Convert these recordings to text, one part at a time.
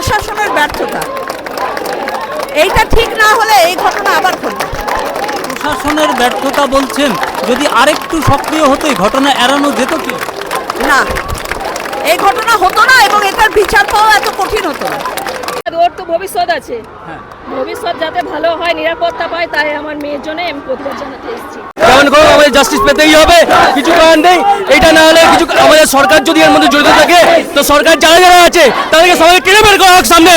প্রশাসনের ব্যর্থতা। এইটা ঠিক না হলে এই ঘটনা আবার ঘটবে। প্রশাসনের ব্যর্থতা বলছেন যদি আরেকটু সক্রিয় হতো এই ঘটনা এড়ানো যেত কি? না এই ঘটনা হতো না এবং এটার বিচার পাওয়া এত কঠিন হতো না। ওর তো ভবিষ্যৎ আছে। হ্যাঁ। ভবিষ্যৎ যাতে ভালো হয় নিরাপত্তা পায় তাই আমার মেয়ের জন্য আমি প্রতিবাদ জানাতে এসেছি। যেমন করে, আমাদের জাস্টিস পেতেই হবে। কিছু কারণ নেই। এটা না হলে কিছু আমাদের সরকার যদি এর মধ্যে জড়িত থাকে, তো সরকার যারা যারা আছে, তাদেরকে সবাই টেনে বের করা হোক সামনে।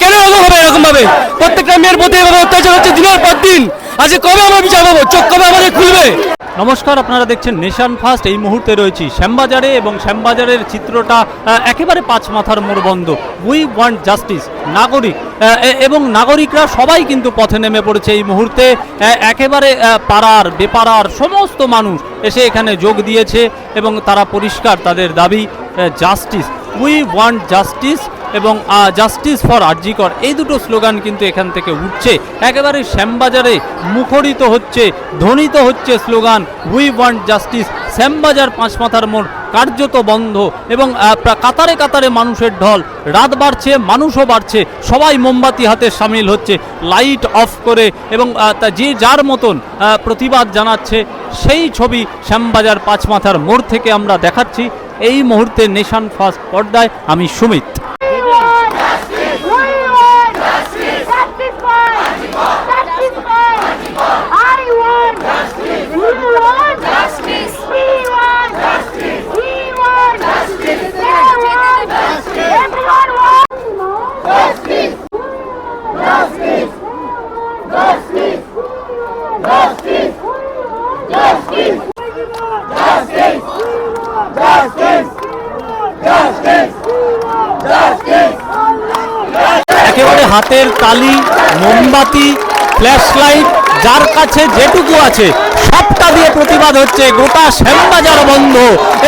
কেন হবে এরকমভাবে। প্রত্যেকটা মেয়ের প্রতি এভাবে অত্যাচার হচ্ছে দিনের পর দিন। আজকে কবে আমরা বিচার চোখ কবে আমাদের খুলবে? নমস্কার, আপনারা দেখছেন নেশন ফার্স্ট। এই মুহূর্তে রয়েছি শ্যামবাজারে এবং শ্যামবাজারের চিত্রটা একেবারে পাঁচ মাথার মোড়বন্ধ উই ওয়ান্ট জাস্টিস নাগরিক এবং নাগরিকরা সবাই কিন্তু পথে নেমে পড়েছে এই মুহূর্তে। একেবারে পাড়ার, বেপাড়ার সমস্ত মানুষ এসে এখানে যোগ দিয়েছে এবং তারা পরিষ্কার তাদের দাবি জাস্টিস উই ওয়ান্ট জাস্টিস এবং জাস্টিস ফর আরজিকর এই দুটো স্লোগান কিন্তু এখান থেকে উঠছে। একেবারে শ্যামবাজারে মুখরিত হচ্ছে, ধ্বনিত হচ্ছে slogan we want justice Shyambazar পাঁচ মাথার মোড় কার্যত বন্ধ এবং কাতারে কাতারে মানুষের ঢল। রাত বাড়ছে, মানুষও বাড়ছে, সবাই মোমবাতি হাতে সামিল হচ্ছে, লাইট অফ করে এবং যে যার মতন প্রতিবাদ জানাচ্ছে, সেই ছবি শ্যামবাজার পাঁচ মাথার মোড় থেকে আমরা দেখাচ্ছি। এই মুহূর্তে নেশান ফার্স্ট পর্দায়, আমি সুমিত। একেবারে হাতের তালি মোমবাতি ফ্ল্যাশ লাইট যার কাছে যেটুকু আছে, সবটা দিয়ে প্রতিবাদ হচ্ছে গোটা শ্যামবাজার বন্ধ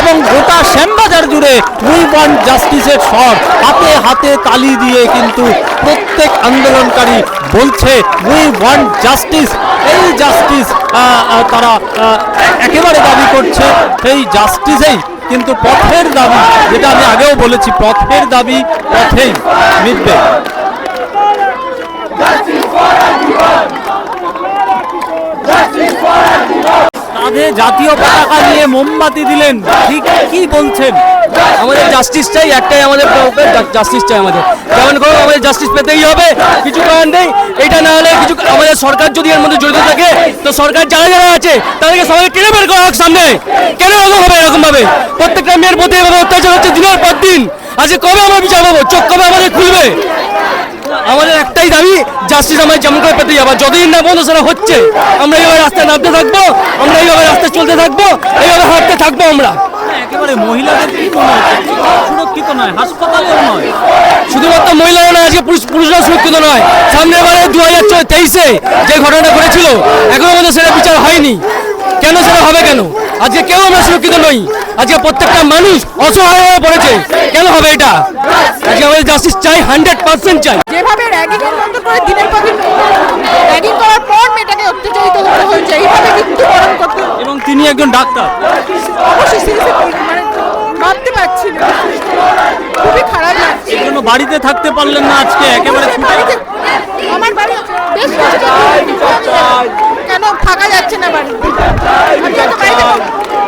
এবং গোটা শ্যামবাজার জুড়ে উই ওয়ান্ট জাস্টিসের স্বর হাতে হাতে তালি দিয়ে কিন্তু প্রত্যেক আন্দোলনকারী বলছে উই ওয়ান্ট জাস্টিস এই জাস্টিস তারা একেবারে দাবি করছে এই জাস্টিসেই কিন্তু পথের দাবি, যেটা আমি আগেও বলেছি, পথের দাবি পথেই মিটবে। কাঁধে জাতীয় পতাকা নিয়ে মোমবাতি দিলেন। ঠিক কি বলছেন? আমাদের জাস্টিস চাই, একটাই আমাদের জাস্টিস চাই আমাদের। যেমন করে আমাদের জাস্টিস পেতেই হবে, কিছু করার নেই। এটা না হলে কিছু আমাদের সরকার যদি এর মধ্যে জড়িত থাকে, তো সরকার যারা যারা আছে, তাদেরকে সবাইকে টেনে বের করা হোক সামনে। কেন এরকম হবে এরকম ভাবে প্রত্যেকটা মেয়ের প্রতি এভাবে অত্যাচার হচ্ছে দিনের পর দিন। আজকে কবে আমরা বিচার পাবো? চোখ কবে আমাদের খুলবে? আমাদের একটাই দাবি জাস্টিস আমাদের যেমন করে পেতে যাব। যতদিন না বন্ধ সেটা হচ্ছে আমরা এইভাবে রাস্তায় নামতে থাকব আমরা এইভাবে রাস্তায় চলতে থাকব এইভাবে হাঁটতে থাকব আমরা। একেবারে মহিলাদের কি মনে হচ্ছে সুরক্ষিত নয় হাসপাতালেও নয়। শুধুমাত্র মহিলারা আজকে পুরুষ পুরুষরা সুরক্ষিত নয়। সামনে এবারে দু হাজার তেইশে যে ঘটনাটা ঘটেছিল এখনও আমাদের সেটা বিচার হয়নি। কেন সেটা হবে কেন? আজকে কেউ আমরা সুরক্ষিত নই। আজকে প্রত্যেকটা মানুষ অসহায় হয়ে পড়েছে। কেন হবে এটা? আজকে আমাদের জাস্টিস চাই হান্ড্রেড পার্সেন্ট চাই। যেভাবে র্যাগিং বন্ধ করে দিনের পর দিন র্যাগিং করার পর মেয়েটাকে অত্যাচারিত হতে হয়েছে এইভাবে মৃত্যুবরণ করতে এবং তিনি একজন ডাক্তার। অবশ্যই মানে ভাবতে পারছি না। খুবই খারাপ লাগছে। এই বাড়িতে থাকতে পারলেন না আজকে একেবারে আমার বাড়ি বেশ। কেন থাকা যাচ্ছে না বাড়িতে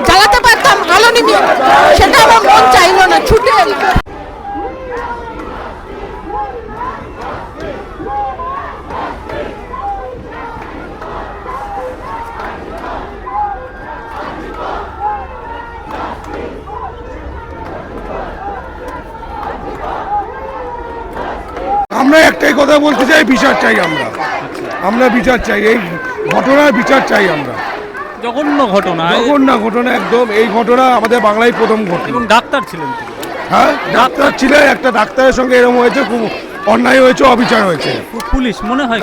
জ্বালাতে পারতাম আলো নিবি। সেটা আমার মন না, ছুটে আমরা একটাই কথা বলতে চাই, বিচার চাই আমরা। আমরা বিচার চাই, এই ঘটনার বিচার চাই আমরা। জঘন্য ঘটনা। না ঘটনা একদম। এই ঘটনা আমাদের বাংলায় প্রথম ঘটনা। এবং ডাক্তার ছিলেন হ্যাঁ? ডাক্তার ছিলেন একটা ডাক্তারের সঙ্গে এরকম হয়েছে খুব অন্যায় হয়েছে অবিচার হয়েছে। পুলিশ মনে হয়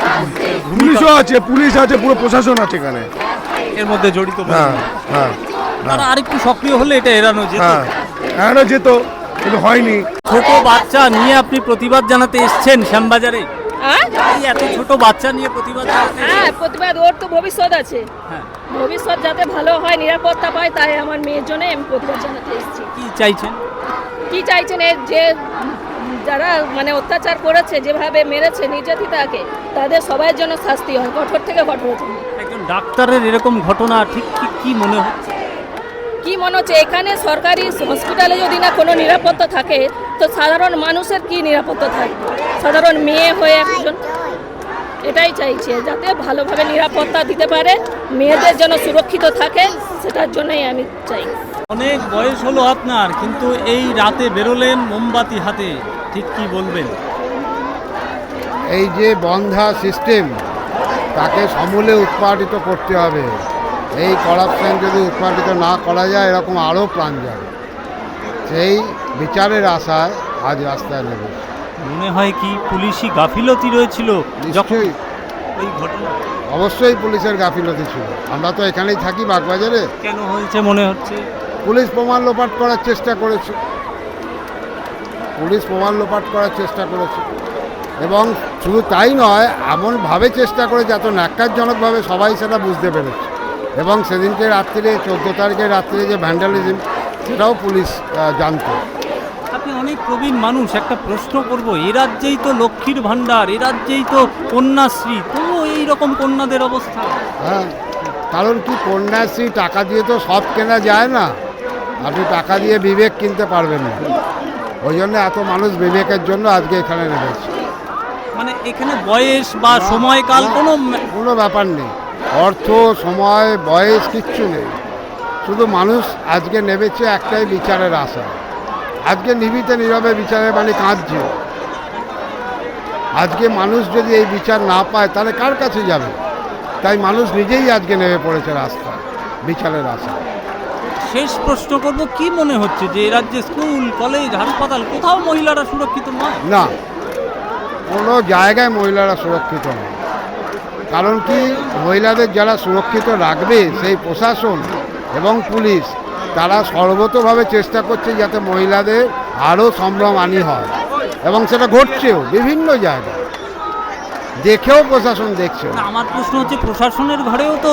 পুলিশও আছে পুলিশ আছে পুরো প্রশাসন আছে এখানে। এর মধ্যে জড়িত হ্যাঁ হ্যাঁ তারা আরেকটু সক্রিয় হলে এটা এড়ানো যেত। হ্যাঁ এখনও যেত কিন্তু হয়নি। ছোট বাচ্চা নিয়ে আপনি প্রতিবাদ জানাতে এসেছেন শ্যামবাজারে? হ্যাঁ এত ছোট বাচ্চা নিয়ে প্রতিবাদ হ্যাঁ প্রতিবাদ ওর তো ভবিষ্যৎ আছে। হ্যাঁ। ভবিষ্যৎ যাতে ভালো হয় নিরাপত্তা পায় তাই আমার মেয়ের জন্য আমি প্রতিবাদ জানাতে এসেছি। কি চাইছেন? কি চাইছেন? এর যে যারা মানে অত্যাচার করেছে যেভাবে মেরেছে নির্যাতিতাকে তাদের সবাই জন্য শাস্তি হয় কঠোর থেকে কঠোর একজন ডাক্তারের এরকম ঘটনা ঠিক কি মনে হচ্ছে? কি মনে হচ্ছে? এখানে সরকারি হসপিটালে যদি না কোনো নিরাপত্তা থাকে তো সাধারণ মানুষের কি নিরাপত্তা থাকবে? সাধারণ মেয়ে হয়ে একজন এটাই চাইছে যাতে ভালোভাবে নিরাপত্তা দিতে পারে মেয়েদের যেন সুরক্ষিত থাকে সেটার জন্যই আমি চাই। অনেক বয়স হলো আপনার কিন্তু এই রাতে বেরোলেন মোমবাতি হাতে ঠিক কি বলবেন? এই যে বন্ধা সিস্টেম তাকে সমূলে উৎপাদিত করতে হবে। এই করাপশন যদি উৎপাদিত না করা যায় এরকম আরও প্রাণ যাবে। সেই বিচারের আশায় আজ রাস্তায় নেবে মনে হয় কি পুলিশি গাফিলতি রয়েছিল নিশ্চয়ই। ওই ঘটনা? অবশ্যই পুলিশের গাফিলতি ছিল। আমরা তো এখানেই থাকি বাগবাজারে। কেন হয়েছে মনে হচ্ছে? পুলিশ প্রমাণ লোপাট করার চেষ্টা করেছে। পুলিশ প্রমাণ লোপাট করার চেষ্টা করেছে। এবং শুধু তাই নয় এমনভাবে চেষ্টা করেছে এত ন্যাক্কারজনকভাবে সবাই সেটা বুঝতে পেরেছে। এবং সেদিনকে রাত্রিরে চোদ্দ তারিখের রাত্রিরে যে ভ্যান্ডালিজম সেটাও পুলিশ জানত। আপনি অনেক প্রবীণ মানুষ একটা প্রশ্ন করব এ রাজ্যেই তো লক্ষ্মীর ভাণ্ডার এ রাজ্যেই তো কন্যাশ্রী তবুও এই রকম কন্যাদের অবস্থা? হ্যাঁ কারণ কি কন্যাশ্রী টাকা দিয়ে তো সব কেনা যায় না? আপনি টাকা দিয়ে বিবেক কিনতে পারবেন না। ওই জন্য এত মানুষ বিবেকের জন্য আজকে এখানে নেমেছে। মানে এখানে বয়স বা সময়কাল কোনো কোনো ব্যাপার নেই। অর্থ সময় বয়স কিচ্ছু নেই। শুধু মানুষ আজকে নেমেছে একটাই বিচারের আশা। আজকে নিবিতে নীরবে বিচারের মানে কাঁদছে। আজকে মানুষ যদি এই বিচার না পায় তাহলে কার কাছে যাবে? তাই মানুষ নিজেই আজকে নেমে পড়েছে রাস্তায় বিচারের আশা শেষ প্রশ্ন করব কি মনে হচ্ছে যে রাজ্যে স্কুল কলেজ হাসপাতাল কোথাও মহিলারা সুরক্ষিত নয়? না কোনো জায়গায় মহিলারা সুরক্ষিত নয়। কারণ কি মহিলাদের যারা সুরক্ষিত রাখবে সেই প্রশাসন এবং পুলিশ তারা সর্বতভাবে চেষ্টা করছে যাতে মহিলাদের আরও সম্ভ্রম আনি হয়। এবং সেটা ঘটছেও বিভিন্ন জায়গায়। দেখেও প্রশাসন দেখছে। না, আমার প্রশ্ন হচ্ছে প্রশাসনের ঘরেও তো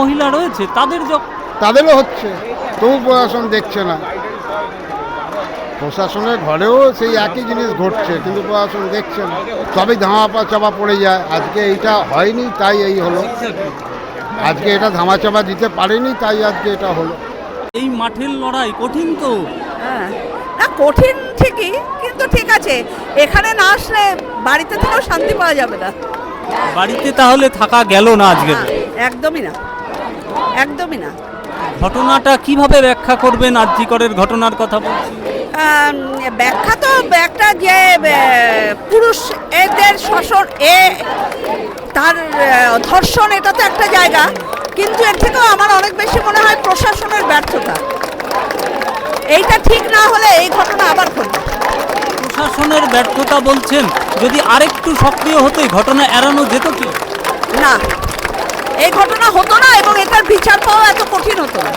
মহিলা রয়েছে তাদের তাদেরও হচ্ছে তবু প্রশাসন দেখছে না। প্রশাসনের ঘরেও সেই একই জিনিস ঘটছে কিন্তু প্রশাসন দেখছে না। সবই ধামাপা চাপা পড়ে যায়। আজকে এইটা হয়নি তাই এই হলো। আজকে এটা ধামাচাপা দিতে পারেনি তাই আজকে এটা হলো। এই মাঠের লড়াই কঠিন তো। হ্যাঁ। না কঠিন ঠিকই কিন্তু ঠিক আছে। এখানে না আসলে বাড়িতে থেকেও শান্তি পাওয়া যাবে না। বাড়িতে তাহলে থাকা গেল না আজকে? একদমই না। একদমই না। ঘটনাটা কীভাবে ব্যাখ্যা করবেন? আর্যিকরের ঘটনার কথা বলছি। আম, ব্যাখ্যা তো একটা যে আহ, পুরুষ এদের শোষণ এ তার ধর্ষণ এটা তো একটা জায়গা কিন্তু এর থেকেও আমার অনেক বেশি মনে হয় প্রশাসনের ব্যর্থতা। এইটা ঠিক না হলে এই ঘটনা আবার ঘটবে। প্রশাসনের ব্যর্থতা বলছেন যদি আরেকটু সক্রিয় হতে ঘটনা এড়ানো যেত কি? না এই ঘটনা হতো না এবং এটার বিচার পাওয়া এত কঠিন হতো না।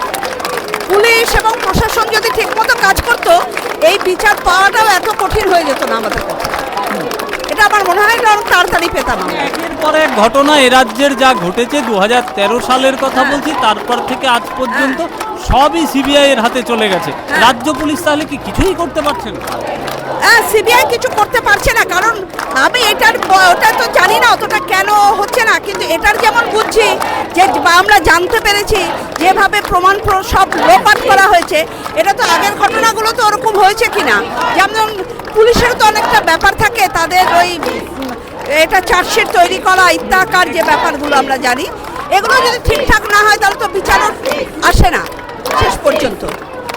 পুলিশ এবং প্রশাসন যদি ঠিকমতো কাজ করতো এই বিচার পাওয়াটাও এত কঠিন হয়ে যেত না আমাদের এটা আমার মনে হয় অনেক তাড়াতাড়ি পেতাম একের পর এক ঘটনা এ রাজ্যের যা ঘটেছে দু হাজার তেরো সালের কথা বলছি তারপর থেকে আজ পর্যন্ত সবই সিবিআই এর হাতে চলে গেছে। রাজ্য পুলিশ তাহলে কি কিছুই করতে পারছে না? হ্যাঁ সিবিআই কিছু করতে পারছে না কারণ আমি এটার ওটা তো জানি না অতটা কেন হচ্ছে না কিন্তু এটার যেমন বুঝছি যে আমরা জানতে পেরেছি যেভাবে প্রমাণ প্র- সব লোপাট করা হয়েছে এটা তো আগের ঘটনাগুলো তো ওরকম হয়েছে কিনা? যেমন পুলিশেরও তো অনেকটা ব্যাপার থাকে তাদের ওই এটা চার্জশিট তৈরি করা ইত্যাকার যে ব্যাপারগুলো আমরা জানি। এগুলো যদি ঠিকঠাক না হয় তাহলে তো বিচারও আসে না শেষ পর্যন্ত।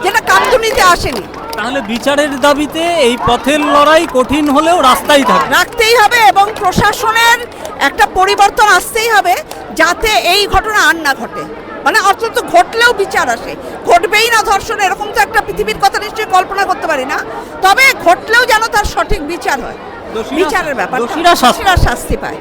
যেটা কামদুনিতে আসেনি। তাহলে বিচারের দাবিতে এই পথের লড়াই কঠিন হলেও রাস্তায় থাকে। রাখতেই হবে এবং প্রশাসনের একটা পরিবর্তন আসতেই হবে যাতে এই ঘটনা আর না ঘটে। মানে অথচ ঘটলেও বিচার আসে। ঘটবেই না ধর্ষণ এরকম তো একটা পৃথিবীর কথা নিশ্চয়ই কল্পনা করতে পারি না। তবে ঘটলেও যেন তার সঠিক বিচার হয়। বিচারের ব্যাপার শাস্তি পায়।